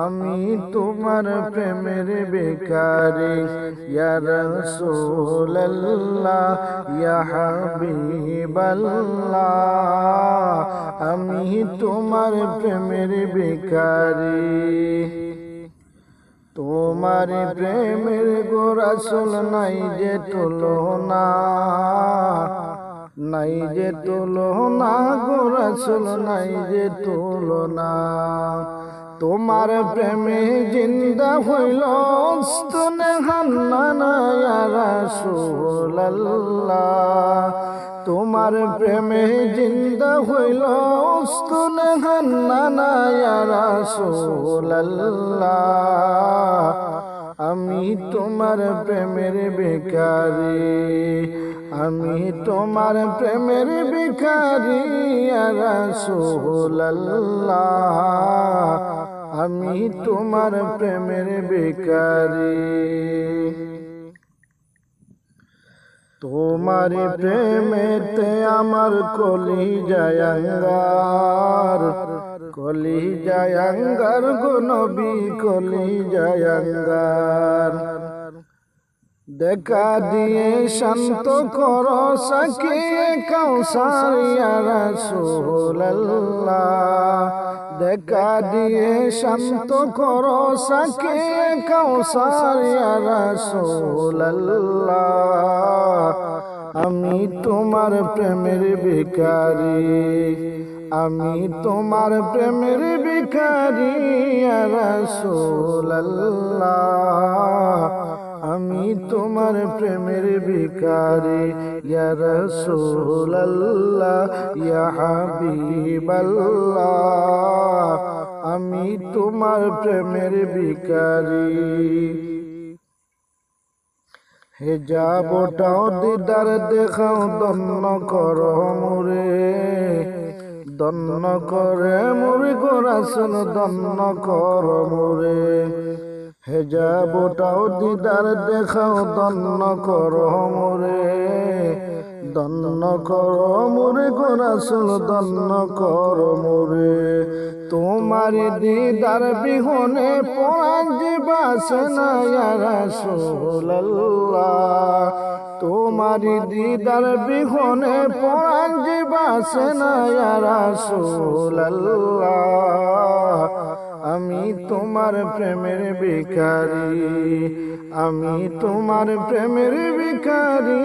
আমি তোমার প্রেমের বেকারি ইয়া রাসূলুল্লাহ, ইয়া আমি তোমার প্রেমের বেকারি তোমার প্রেমের গোরাসুল নাই যে তুলনা, নাই যে তুলনা গোরাসুল নাই যে তুলনা। তোমার প্রেমে জিন্দা হইল রাসূলুল্লাহ। তোমার প্রেমে জিন্দা হইল স্তনে হান্নানা রাসূলুল্লাহ। আমি তোমার প্রেমের বেকারি আমি তোমার প্রেমের বেকারি রাসূলুল্লাহ আমি তোমার প্রেমের বেকারি তোমার প্রেমেতে আমার কলি জায়াঙ্গার কলি জায়াঙ্গার গো নবী কলি জায়াঙ্গার দেখা দিয়ে শান্ত কর সাকিয়ে কাউসারিয়া রাসূলুল্লাহ। দেখা দিয়ে শান্ত কর সাকিয়ে কাউসারিয়া রাসূলুল্লাহ। আমি তোমার প্রেমের ভিখারি আমি তোমার প্রেমের ভিখারি রাসূলুল্লাহ। আমি তোমার প্রেমের ভিখারি রাসূলুল্লাহ, ইয়া হাবিবাল্লাহ। আমি তোমার প্রেমের ভিখারি। হে যাবটাও দিদার দেখাও দন্ন কর মুরে। দন্ন করে মুরে গোরাসন দন্ন কর মুরে হে যাবটাও দিদার দেখাও দন্ন কর মুরে দন্ন কর মুরে গোরাসুল দন্ন কর মুরে। তোমার দিদার বিহনে পরাণ বাসে না রাসূলুল্লাহ। তোমার দিদার বিহনে পরাণ বাসে না রাসূলুল্লাহ। আমি তোমার প্রেমের ভিখারি, আমি তোমার প্রেমের ভিখারি।